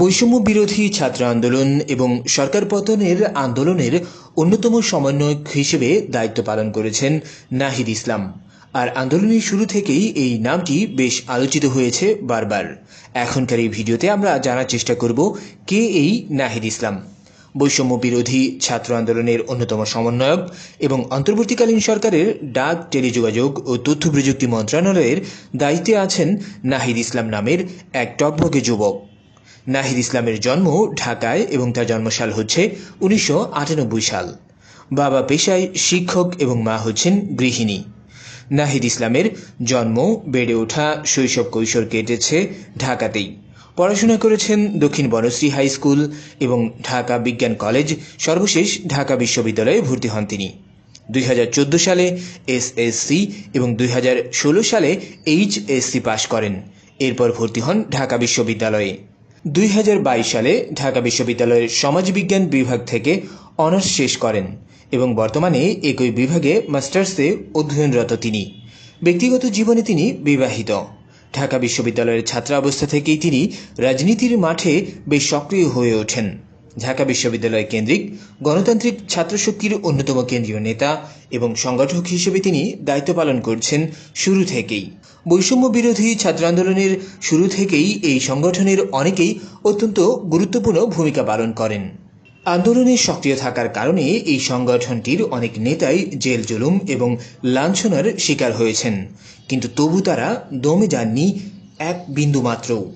বৈষম্য বিরোধী ছাত্র আন্দোলন এবং সরকার পতনের আন্দোলনের অন্যতম সমন্বয়ক হিসেবে দায়িত্ব পালন করেছেন নাহিদ ইসলাম। আর আন্দোলনের শুরু থেকেই এই নামটি বেশ আলোচিত হয়েছে বারবার। এখনকার এই ভিডিওতে আমরা জানার চেষ্টা করব কে এই নাহিদ ইসলাম। বৈষম্য বিরোধী ছাত্র আন্দোলনের অন্যতম সমন্বয়ক এবং অন্তর্বর্তীকালীন সরকারের ডাক, টেলিযোগাযোগ ও তথ্য প্রযুক্তি মন্ত্রণালয়ের দায়িত্বে আছেন নাহিদ ইসলাম নামের এক টকবগে যুবক। নাহিদ ইসলামের জন্ম ঢাকায় এবং তার জন্মসাল হচ্ছে উনিশশো আটানব্বই সাল। বাবা পেশায় শিক্ষক এবং মা হচ্ছেন গৃহিণী। নাহিদ ইসলামের জন্ম বেড়ে ওঠা শৈশব কৈশোর কেটেছে ঢাকাতেই। পড়াশোনা করেছেন দক্ষিণ বনশ্রী হাই স্কুল এবং ঢাকা বিজ্ঞান কলেজ, সর্বশেষ ঢাকা বিশ্ববিদ্যালয়ে ভর্তি হন তিনি। দুই হাজার চোদ্দ সালে এসএসসি এবং দুই হাজার ষোলো সালে এইচএসসি পাশ করেন। এরপর ভর্তি হন ঢাকা বিশ্ববিদ্যালয়ে। দুই হাজার বাইশ সালে ঢাকা বিশ্ববিদ্যালয়ের সমাজবিজ্ঞান বিভাগ থেকে অনার্স শেষ করেন এবং বর্তমানে একই বিভাগে মাস্টার্সে অধ্যয়নরত তিনি। ব্যক্তিগত জীবনে তিনি বিবাহিত। ঢাকা বিশ্ববিদ্যালয়ের ছাত্রাবস্থা থেকেই তিনি রাজনীতির মাঠে বেশ সক্রিয় হয়ে ওঠেন। ঢাকা বিশ্ববিদ্যালয় কেন্দ্রিক গণতান্ত্রিক ছাত্রশক্তির অন্যতম কেন্দ্রীয় নেতা এবং সংগঠক হিসেবে তিনি দায়িত্ব পালন করছেন শুরু থেকেই। বৈষম্য বিরোধী ছাত্র আন্দোলনের শুরু থেকেই এই সংগঠনের অনেকেই অত্যন্ত গুরুত্বপূর্ণ ভূমিকা পালন করেন। আন্দোলনে সক্রিয় থাকার কারণে এই সংগঠনটির অনেক নেতাই জেল জুলুম এবং লাঞ্ছনার শিকার হয়েছেন। কিন্তু তবু তারা দমে যাননি এক বিন্দু মাত্রও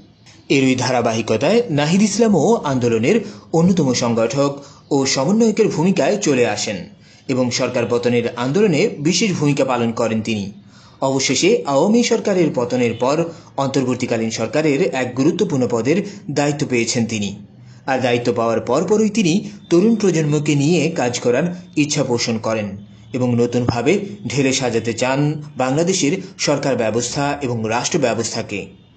এরই ধারাবাহিকতায় নাহিদ ইসলামও আন্দোলনের অন্যতম সংগঠক ও সমন্বয়কের ভূমিকায় চলে আসেন এবং সরকার পতনের আন্দোলনে বিশেষ ভূমিকা পালন করেন তিনি। অবশেষে আওয়ামী সরকারের পতনের পর অন্তর্বর্তীকালীন সরকারের এক গুরুত্বপূর্ণ পদের দায়িত্ব পেয়েছেন তিনি। আর দায়িত্ব পাওয়ার পরপরই তিনি তরুণ প্রজন্মকে নিয়ে কাজ করার ইচ্ছা পোষণ করেন এবং নতুনভাবে ঢেলে সাজাতে চান বাংলাদেশের সরকার ব্যবস্থা এবং রাষ্ট্র ব্যবস্থাকে।